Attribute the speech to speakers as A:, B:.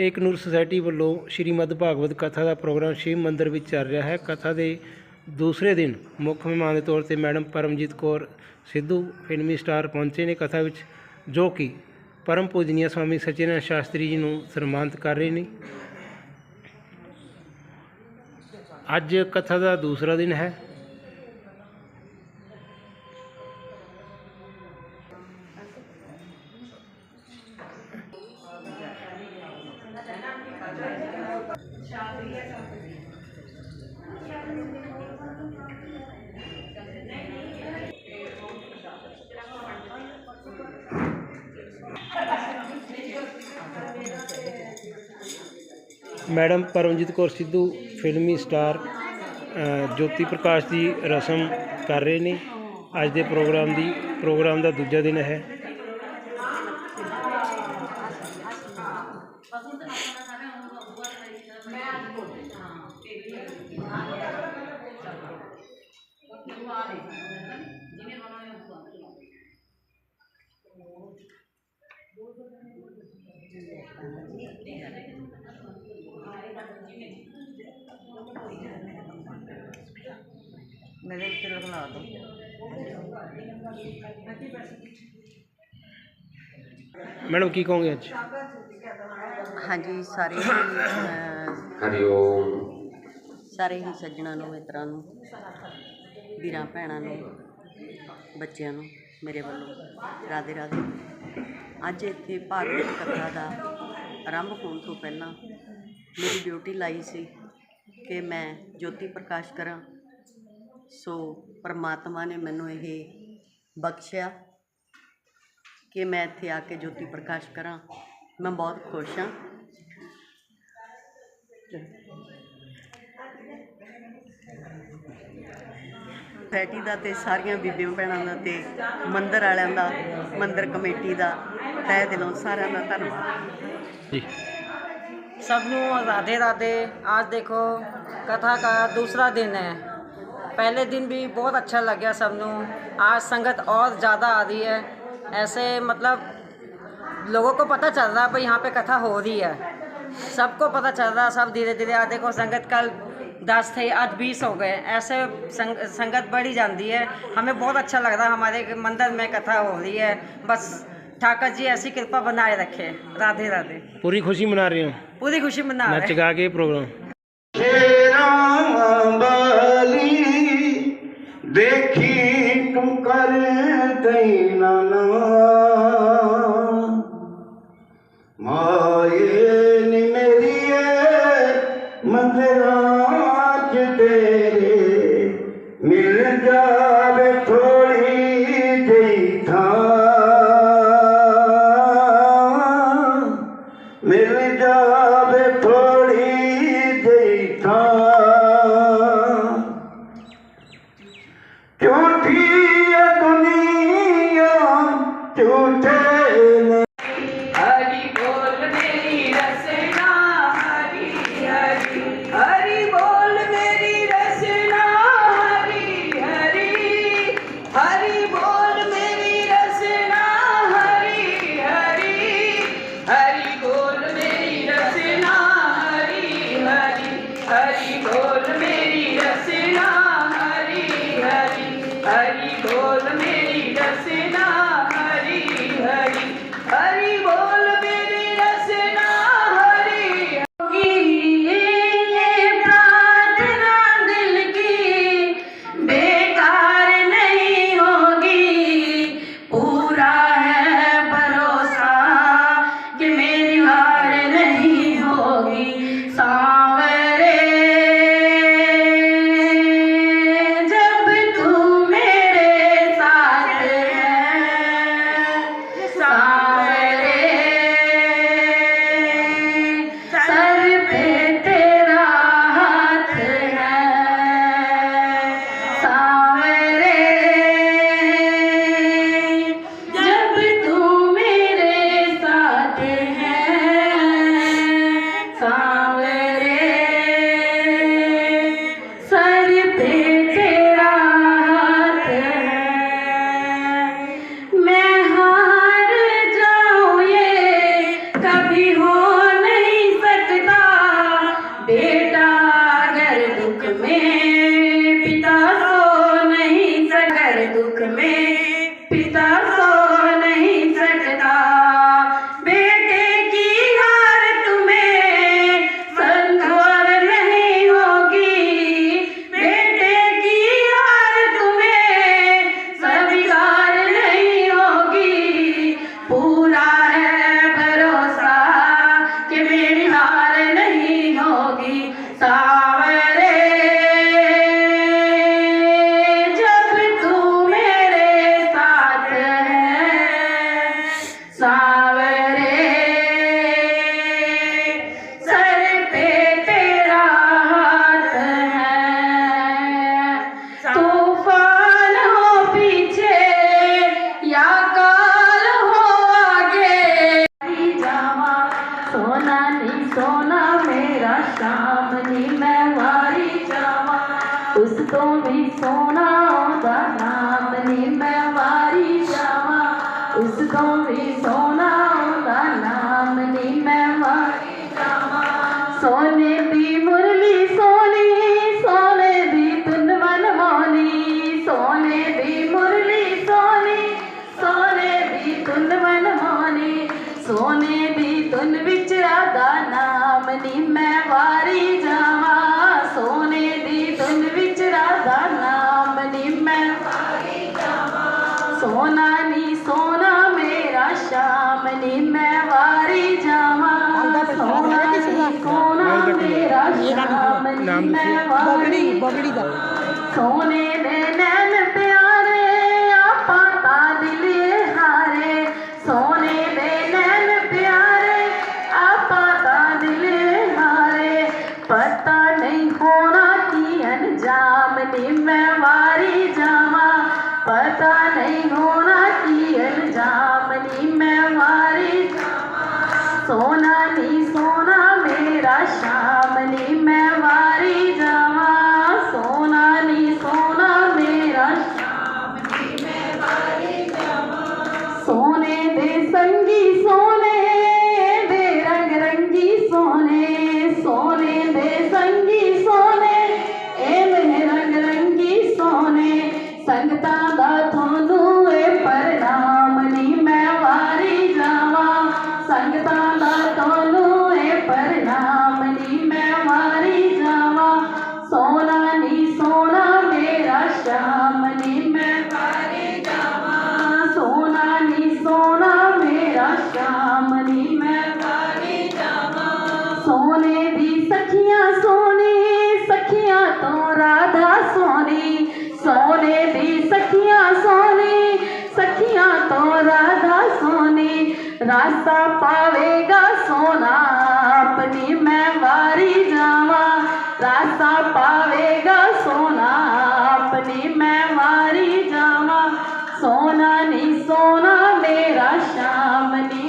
A: ਏਕ ਨੂਰ ਸੁਸਾਇਟੀ ਵੱਲੋਂ ਸ਼੍ਰੀਮਦ ਭਾਗਵਤ ਕਥਾ ਦਾ ਪ੍ਰੋਗਰਾਮ ਸ਼ਿਵ ਮੰਦਿਰ ਵਿੱਚ ਚੱਲ ਰਿਹਾ ਹੈ। ਕਥਾ ਦੇ ਦੂਸਰੇ ਦਿਨ ਮੁੱਖ ਮਹਿਮਾਨ ਦੇ ਤੌਰ ਤੇ ਮੈਡਮ ਪਰਮਜੀਤ ਕੌਰ ਸਿੱਧੂ ਫਿਲਮੀ ਸਟਾਰ ਪਹੁੰਚੇ ਨੇ ਕਥਾ ਵਿੱਚ, ਜੋ ਕਿ ਪਰਮ ਪੂਜਨੀय ਸਵਾਮੀ ਸਚਿਦਾਨੰਦ ਸ਼ਾਸਤਰੀ ਜੀ ਨੂੰ ਸਨਮਾਨਿਤ ਕਰ ਰਹੇ ਨੇ। ਅੱਜ ਕਥਾ ਦਾ ਦੂਸਰਾ ਦਿਨ ਹੈ। ਮੈਡਮ ਪਰਮਜੀਤ ਕੌਰ ਸਿੱਧੂ, ਫਿਲਮੀ ਸਟਾਰ ਜੋਤੀ ਪ੍ਰਕਾਸ਼ ਦੀ ਰਸਮ ਕਰ ਰਹੇ ਨੇ। ਅੱਜ ਦੇ ਪ੍ਰੋਗਰਾਮ ਦੀ, ਪ੍ਰੋਗਰਾਮ ਦਾ ਦੂਜਾ ਦਿਨ ਹੈ।
B: ਮੇਰੇ ਵਿੱਚ ਲਗਵਾ ਦੋ।
A: ਮੈਡਮ ਕੀ ਕਹੋਗੇ ਅੱਜ?
B: ਹਾਂਜੀ ਸਾਰੇ ਹੀ, ਅਹ,
C: ਹਰੀ ਓਮ
B: ਸਾਰੇ ਹੀ ਸੱਜਣਾ ਨੂੰ ਮਿੱਤਰਾਂ ਨੂੰ ਵੀਰਾਂ ਭੈਣਾਂ ਨੂੰ ਬੱਚਿਆਂ ਨੂੰ ਮੇਰੇ ਵੱਲੋਂ ਰਾਧੇ ਰਾਧੇ। ਅੱਜ ਇੱਥੇ ਭਾਗਵਤ ਕਥਾ ਦਾ ਆਰੰਭ ਹੋਣ ਤੋਂ ਪਹਿਲਾਂ ਮੇਰੀ ਡਿਊਟੀ ਲਾਈ ਸੀ ਕਿ ਮੈਂ ਜੋਤੀ ਪ੍ਰਕਾਸ਼ ਕਰਾਂ। ਸੋ ਪਰਮਾਤਮਾ ਨੇ ਮੈਨੂੰ ਇਹ ਬਖਸ਼ਿਆ ਕਿ ਮੈਂ ਇੱਥੇ ਆ ਕੇ ਜੋਤੀ ਪ੍ਰਕਾਸ਼ ਕਰਾਂ। ਮੈਂ ਬਹੁਤ ਖੁਸ਼ ਹਾਂ। ਸੋਸਾਇਟੀ ਦਾ ਤੇ ਸਾਰੀਆਂ ਬੀਬੀਆਂ ਭੈਣਾਂ ਦਾ ਤੇ ਮੰਦਿਰ ਵਾਲਿਆਂ ਦਾ ਮੰਦਿਰ ਕਮੇਟੀ ਦਾ ਤਹਿ ਦਿਲੋਂ ਸਾਰਿਆਂ ਦਾ ਧੰਨਵਾਦ
A: ਜੀ
D: सबनू राधे राधे आज देखो कथा का दूसरा दिन है पहले दिन भी बहुत अच्छा लग गया सबनू आज संगत और ज़्यादा आ रही है ऐसे मतलब लोगों को पता चल रहा है भाई यहाँ पे कथा हो रही है सबको पता चल रहा सब धीरे धीरे आ देखो संगत कल दस थे आज बीस हो गए। ऐसे संग, संगत बढ़ी जाती है। हमें बहुत अच्छा लग रहा है हमारे मंदिर में कथा हो रही है। बस ठाकर जी ऐसी कृपा बनाए रखे। राधे राधे। पूरी खुशी मना रही
E: हूँ? पूरी खुशी मना रहे हैं। के प्रोग्राम देखी तू कर ਝੂਠੇ ਨੇ ਇਸ ਤੋਂ ਵੀ ਸੋਨਾ ਉਹਦਾ ਨਾਮ ਨੀ ਮੈਂ ਵਾਰੀ ਸੋਨੇ ਦੀ ਮੁਰਲੀ ਸੋਨੀ ਸੋਨੇ ਦੀ ਧੁਨ ਮਨ ਸੋਨੇ ਦੀ ਮੁਰਲੀ ਸੋਨੀ ਸੋਨੇ ਦੀ ਧੁਨ ਮਨ ਸੋਨੇ ਦੀ ਧੁਨ ਵਿੱਚ ਆਦਾ ਨਾਮ ਨੀ ਮੈਂ ਵਾਰੀ 나무 버블리 버블리다. ਰਾਸਾ ਪਾਵੇਗਾ ਸੋਨਾ, ਆਪਣੀ ਮੈਂ ਵਾਰੀ ਜਾਵਾਂ। ਰਾਸਾ ਪਾਵੇਗਾ ਸੋਨਾ, ਆਪਣੀ ਮੈਂ ਵਾਰੀ
D: ਜਾਵਾਂ।
E: ਸੋਨਾ ਨਹੀਂ ਸੋਨਾ, ਮੇਰਾ ਸ਼ਾਮ ਨਹੀਂ